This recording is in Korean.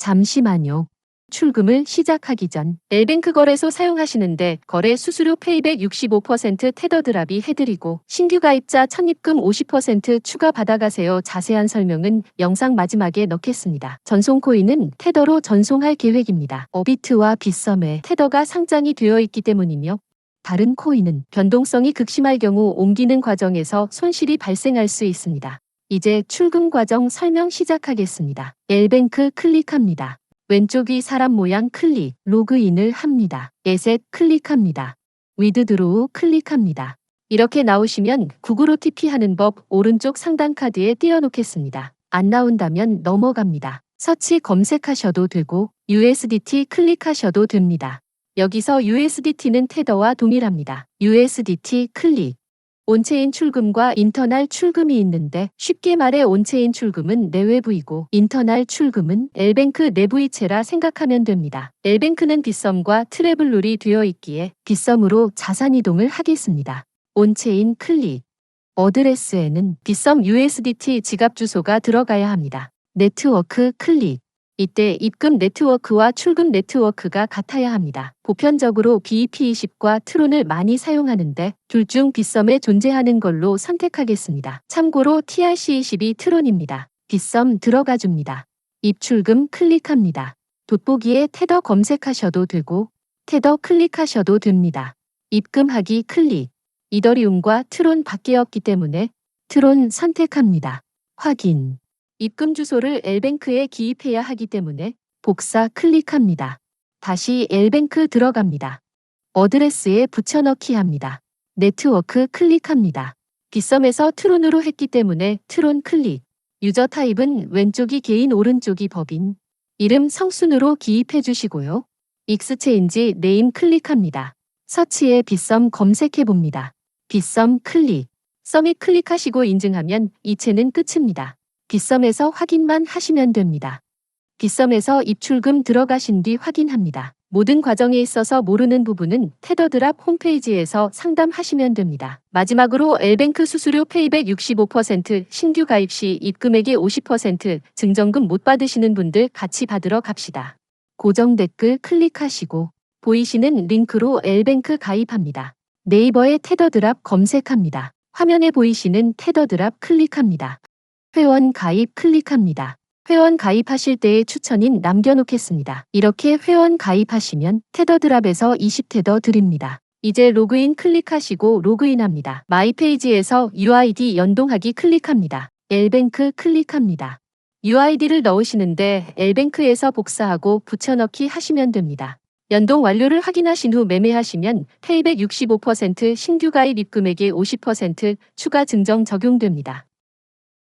잠시만요. 출금을 시작하기 전 엘뱅크 거래소 사용하시는데 거래 수수료 페이백 65% 테더 드랍이 해드리고 신규 가입자 첫입금 50% 추가 받아가세요. 자세한 설명은 영상 마지막에 넣겠습니다. 전송 코인은 테더로 전송할 계획입니다. 어비트와 빗썸에 테더가 상장이 되어 있기 때문이며 다른 코인은 변동성이 극심할 경우 옮기는 과정에서 손실이 발생할 수 있습니다. 이제 출금 과정 설명 시작하겠습니다. 엘뱅크 클릭합니다. 왼쪽 위 사람 모양 클릭, 로그인을 합니다. 에셋 클릭합니다. 위드 드로우 클릭합니다. 이렇게 나오시면 구글 OTP 하는 법 오른쪽 상단 카드에 띄워놓겠습니다. 안 나온다면 넘어갑니다. 서치 검색하셔도 되고 USDT 클릭하셔도 됩니다. 여기서 USDT는 테더와 동일합니다. USDT 클릭. 온체인 출금과 인터널 출금이 있는데 쉽게 말해 온체인 출금은 내외부이고 인터널 출금은 엘뱅크 내부이체라 생각하면 됩니다. 엘뱅크는 빗썸과 트래블 룰이 되어 있기에 빗썸으로 자산 이동을 하겠습니다. 온체인 클릭. 어드레스에는 빗썸 USDT 지갑 주소가 들어가야 합니다. 네트워크 클릭. 이때 입금 네트워크와 출금 네트워크가 같아야 합니다. 보편적으로 BEP20과 트론을 많이 사용하는데 둘 중 빗썸에 존재하는 걸로 선택하겠습니다. 참고로 TRC20이 트론입니다. 빗썸 들어가 줍니다. 입출금 클릭합니다. 돋보기에 테더 검색하셔도 되고 테더 클릭하셔도 됩니다. 입금하기 클릭. 이더리움과 트론 밖이었기 때문에 트론 선택합니다. 확인. 입금 주소를 엘뱅크에 기입해야 하기 때문에 복사 클릭합니다. 다시 엘뱅크 들어갑니다. 어드레스에 붙여넣기 합니다. 네트워크 클릭합니다. 빗썸에서 트론으로 했기 때문에 트론 클릭. 유저 타입은 왼쪽이 개인 오른쪽이 법인. 이름 성순으로 기입해 주시고요. 익스체인지 네임 클릭합니다. 서치에 빗썸 검색해 봅니다. 빗썸 클릭. 썸이 클릭하시고 인증하면 이체는 끝입니다. 빗썸에서 확인만 하시면 됩니다. 빗썸에서 입출금 들어가신 뒤 확인합니다. 모든 과정에 있어서 모르는 부분은 테더드랍 홈페이지에서 상담하시면 됩니다. 마지막으로 엘뱅크 수수료 페이백 65% 신규 가입 시 입금액의 50% 증정금 못 받으시는 분들 같이 받으러 갑시다. 고정 댓글 클릭하시고 보이시는 링크로 엘뱅크 가입합니다. 네이버에 테더드랍 검색합니다. 화면에 보이시는 테더드랍 클릭합니다. 회원 가입 클릭합니다. 회원 가입하실 때의 추천인 남겨놓겠습니다. 이렇게 회원 가입하시면 테더드랍에서 20테더 드립니다. 이제 로그인 클릭하시고 로그인합니다. 마이 페이지에서 UID 연동하기 클릭합니다. 엘뱅크 클릭합니다. UID를 넣으시는데 엘뱅크에서 복사하고 붙여넣기 하시면 됩니다. 연동 완료를 확인하신 후 매매하시면 페이백 65% 신규 가입 입금액의 50% 추가 증정 적용됩니다.